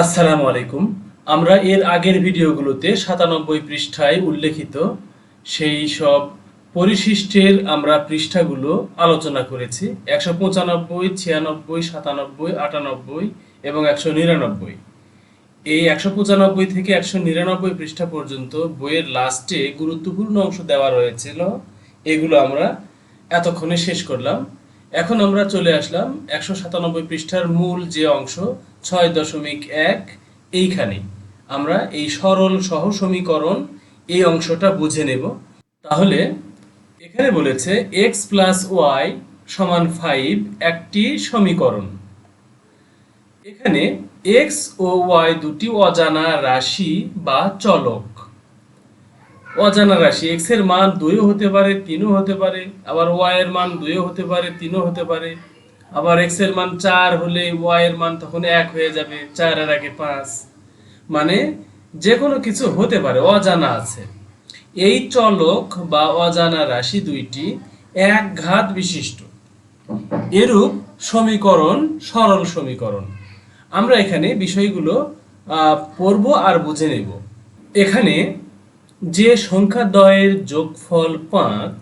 আসসালামু আলাইকুম। আমরা এর আগের ভিডিওগুলোতে সাতানব্বই পৃষ্ঠায় উল্লেখিত সেই সব পরিশিষ্টের আমরা পৃষ্ঠাগুলো আলোচনা করেছি। একশো পঁচানব্বই, ছিয়ানব্বই, সাতানব্বই, আটানব্বই এবং একশো নিরানব্বই। এই একশো পঁচানব্বই থেকে একশো নিরানব্বই পৃষ্ঠা পর্যন্ত বইয়ের লাস্টে গুরুত্বপূর্ণ অংশ দেওয়া রয়েছিল। এগুলো আমরা এতক্ষণে শেষ করলাম। এখন আমরা চলে আসলাম একশো সাতানব্বই পৃষ্ঠার মূল যে অংশ ছয় দশমিক এক, এইখানে। আমরা এই সরল সহ সমীকরণ এই অংশটা বুঝে নেব। তাহলে এখানে বলেছে এক্স প্লাস ওয়াই সমান ফাইভ একটি সমীকরণ। এখানে এক্স ও ওয়াই দুটি অজানা রাশি বা চলক। অজানা রাশি এক্সের মান দুইও হতে পারে, তিনও হতে পারে, আবার ওয়াই এর মান দুইও হতে পারে, তিনও হতে পারে। আবার এক্সের মান চার হলে ওয়াই এর মান তখন এক হয়ে যাবে, চার এর আগে পাঁচ। মানে যে কোনো কিছু হতে পারে, অজানা আছে। এই চলক বা অজানা রাশি দুইটি এক ঘাত বিশিষ্ট। এরূপ সমীকরণ, সরল সমীকরণ। আমরা এখানে বিষয়গুলো পড়ব আর বুঝে নেব। এখানে যে সংখ্যা দয়ের যোগফল পাঁচ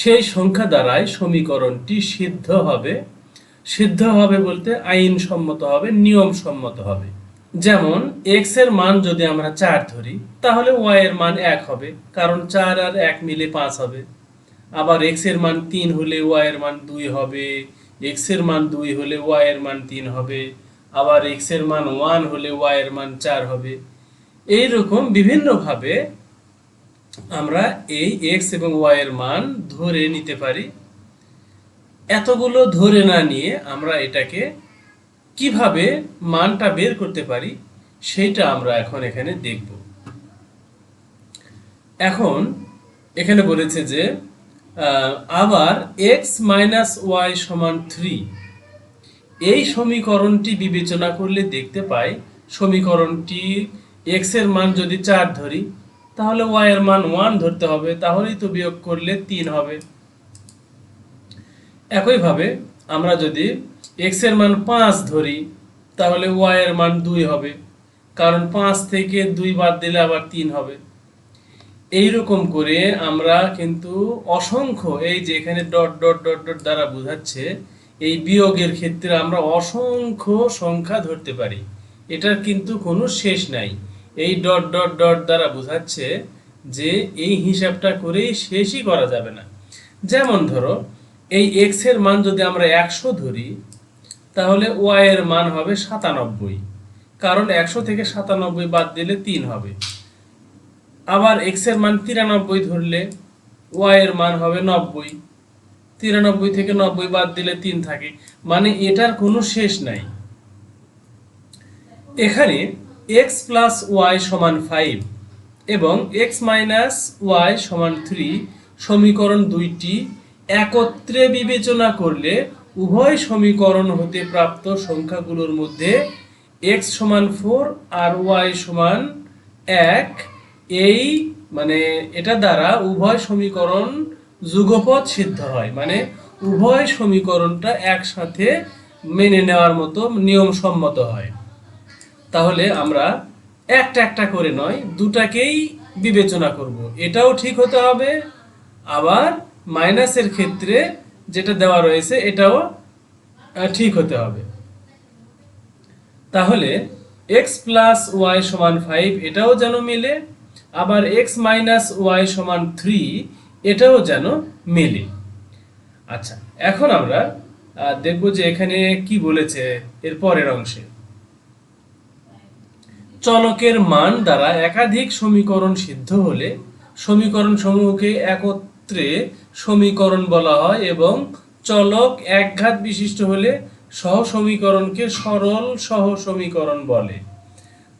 সেই সংখ্যা দ্বারাই সমীকরণটি সিদ্ধ হবে। সিদ্ধ হবে বলতে আইন সম্মত হবে নিয়ম সম্মত হবে। যেমন এক্সের মান যদি আমরা চার ধরি, তাহলে ওয়াই এর মান এক হবে, কারণ চার আর এক মিলে পাঁচ হবে। আবার এক্সের মান তিন হলে ওয়াই এর মান দুই হবে এক্সের মান দুই হলে ওয়াই এর মান তিন হবে, আবার এক্সের মান ওয়ান হলে ওয়াই এর মান চার হবে। এইরকম বিভিন্নভাবে আমরা এই এক্স এবং ওয়াই এর মান ধরে নিতে পারি। এতগুলো ধরে না নিয়ে আমরা এটাকে কীভাবে মানটা বের করতে পারি সেইটা আমরা এখন এখানে দেখব। এখন এখানে বলেছে যে আবার এক্স মাইনাস ওয়াই সমান থ্রি এই সমীকরণটি বিবেচনা করলে দেখতে পাই, সমীকরণটি এক্সের মান যদি চার ধরি তাহলে ওয়াই এর মান ওয়ান ধরতে হবে, তাহলেই তো বিয়োগ করলে তিন হবে। একইভাবে আমরা যদি এক্সের মান পাঁচ ধরি, তাহলে ওয়াই এর মান দুই হবে, কারণ পাঁচ থেকে দুই বাদ দিলে আবার তিন হবে। এইরকম করে আমরা কিন্তু অসংখ্য, এই যে এখানে ডট ডট ডট ডট দ্বারা বোঝাচ্ছে, এই বিয়োগের ক্ষেত্রে আমরা অসংখ্য সংখ্যা ধরতে পারি। এটার কিন্তু কোনো শেষ নাই। এই ডট ডট ডট দ্বারা বোঝাচ্ছে যে এই হিসাবটা করেই শেষই করা যাবে না। যেমন ধরো, এই এক্সের মান যদি আমরা একশো ধরি, তাহলে ওয়াই এর মান হবে সাতানব্বই। কারণ একশো থেকে সাতানব্বই বাদ দিলে তিন হবে। আবার এক্সের মান তিরানব্বই ধরলে ওয়াই এর মান হবে নব্বই। তিরানব্বই থেকে নব্বই বাদ দিলে তিন থাকে। মানে এটার কোনো শেষ নাই। এখানে এক্স প্লাস ওয়াই সমান ফাইভ এবং এক্স মাইনাস ওয়াই সমান থ্রি সমীকরণ দুইটি একত্রে বিবেচনা করলে উভয় সমীকরণ হতে প্রাপ্ত সংখ্যাগুলোর মধ্যে এক্স সমান ফোর আর ওয়াই সমান এক। এই মানে এটা দ্বারা উভয় সমীকরণ যুগপৎ সিদ্ধ হয়। মানে উভয় সমীকরণটা একসাথে মেনে নেওয়ার মতো নিয়ম সম্মত হয়। তাহলে আমরা একটা একটা করে নয়, দুটাকেই বিবেচনা করব। এটাও ঠিক হতে হবে, আবার মাইনাসের ক্ষেত্রে যেটা দেওয়া রয়েছে এটাও ঠিক হতে হবে। তাহলে এক্স প্লাস ওয়াই সমান ফাইভ এটাও যেন মেলে, আবার এক্স মাইনাস ওয়াই সমান থ্রি এটাও যেন মেলে। আচ্ছা এখন আমরা দেখব যে এখানে কি বলেছে এর পরের অংশে। চলকের মান দ্বারা একাধিক সমীকরণ সিদ্ধ হলে সমীকরণ সমূহকে একত্রে সমীকরণ বলা হয় এবং চলক একঘাত বিশিষ্ট হলে সহ সমীকরণকে সরল সহ সমীকরণ বলে।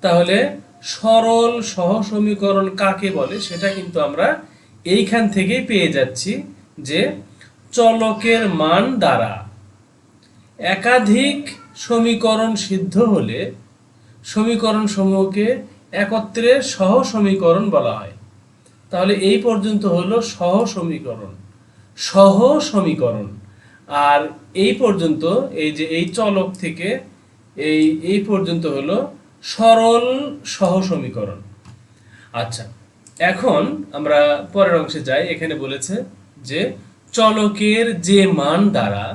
তাহলে সরল সহ সমীকরণ কাকে বলে? সেটা কিন্তু আমরা এইখান থেকেই পেয়ে যাচ্ছি যে চলকের মান দ্বারা একাধিক সমীকরণ সিদ্ধ হলে সমীকরণ সমূহকে একত্রে সহ সমীকরণ বলা হয়। তাহলে এই পর্যন্ত হলো সহ সমীকরণ সহ সমীকরণ আর এই পর্যন্ত, এই যে এই চলক থেকে এই এই পর্যন্ত হলো সরল সহ সমীকরণ আচ্ছা এখন আমরা পরের অংশে যাই। এখানে বলেছে যে চলকের যে মান দ্বারা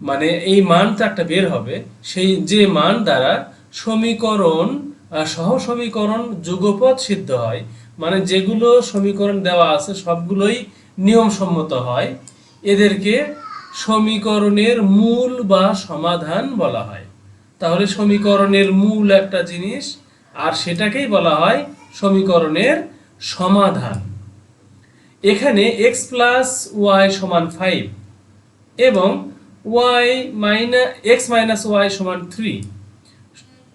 মানে এই মানটা একটা বের হবে, সেই যে মান দ্বারা সমীকরণ সহ সমীকরণ যুগপৎ সিদ্ধ হয়। মানে যেগুলো সমীকরণ দেওয়া আছে, সবগুলোই নিয়মসম্মত হয়। এদেরকে সমীকরণের মূল বা সমাধান বলা হয়। তাহলে সমীকরণের মূল একটা জিনিস, আর সেটাকেই বলা হয় সমীকরণের সমাধান। এখানে এক্স প্লাস ওয়াই সমান ফাইভ এবং Y minus X minus Y সমান থ্রি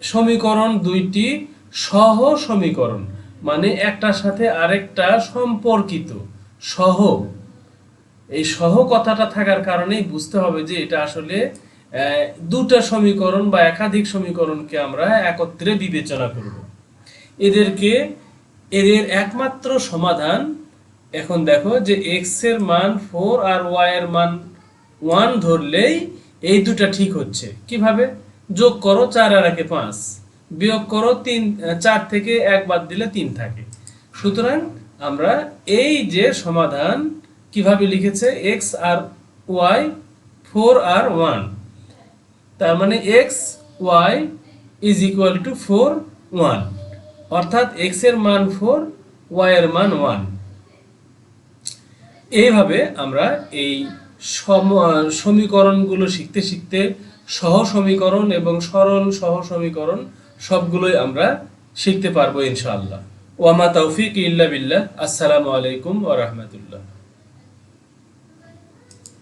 সমীকরণ দুইটি সহ সমীকরণ মানে একটার সাথে আরেকটা সম্পর্কিত, সহ। এই সহ কথাটা থাকার কারণেই বুঝতে হবে যে এটা আসলে দুটা সমীকরণ বা একাধিক সমীকরণকে আমরা একত্রে বিবেচনা করব। এদেরকে, এদের একমাত্র সমাধান, এখন দেখো যে এক্সের মান ফোর আর ওয়াই এর মান ওয়ান ধরলেই এই দুটা ঠিক হচ্ছে। কীভাবে? যোগ করো চার আর একে পাঁচ। বিয়োগ করো তিন চার থেকে এক বাদ দিলে তিন থাকে। সুতরাং আমরা এই যে সমাধান কীভাবে লিখেছে? এক্স আর ওয়াই ফোর আর ওয়ান। তার মানে X Y is equal to four one. অর্থাৎ এক্সের মান ফোর, ওয়াই এর মান ওয়ান। এইভাবে আমরা এই সম- সমীকরণগুলো শিখতে শিখতে সহ সমীকরণ এবং সরল সহ সমীকরণ সবগুলোই আমরা শিখতে পারব ইনশাআল্লাহ। ওয়ামা তৌফিক ইল্লা বিল্লাহ। আসসালামু আলাইকুম ওয়া রাহমাতুল্লাহ।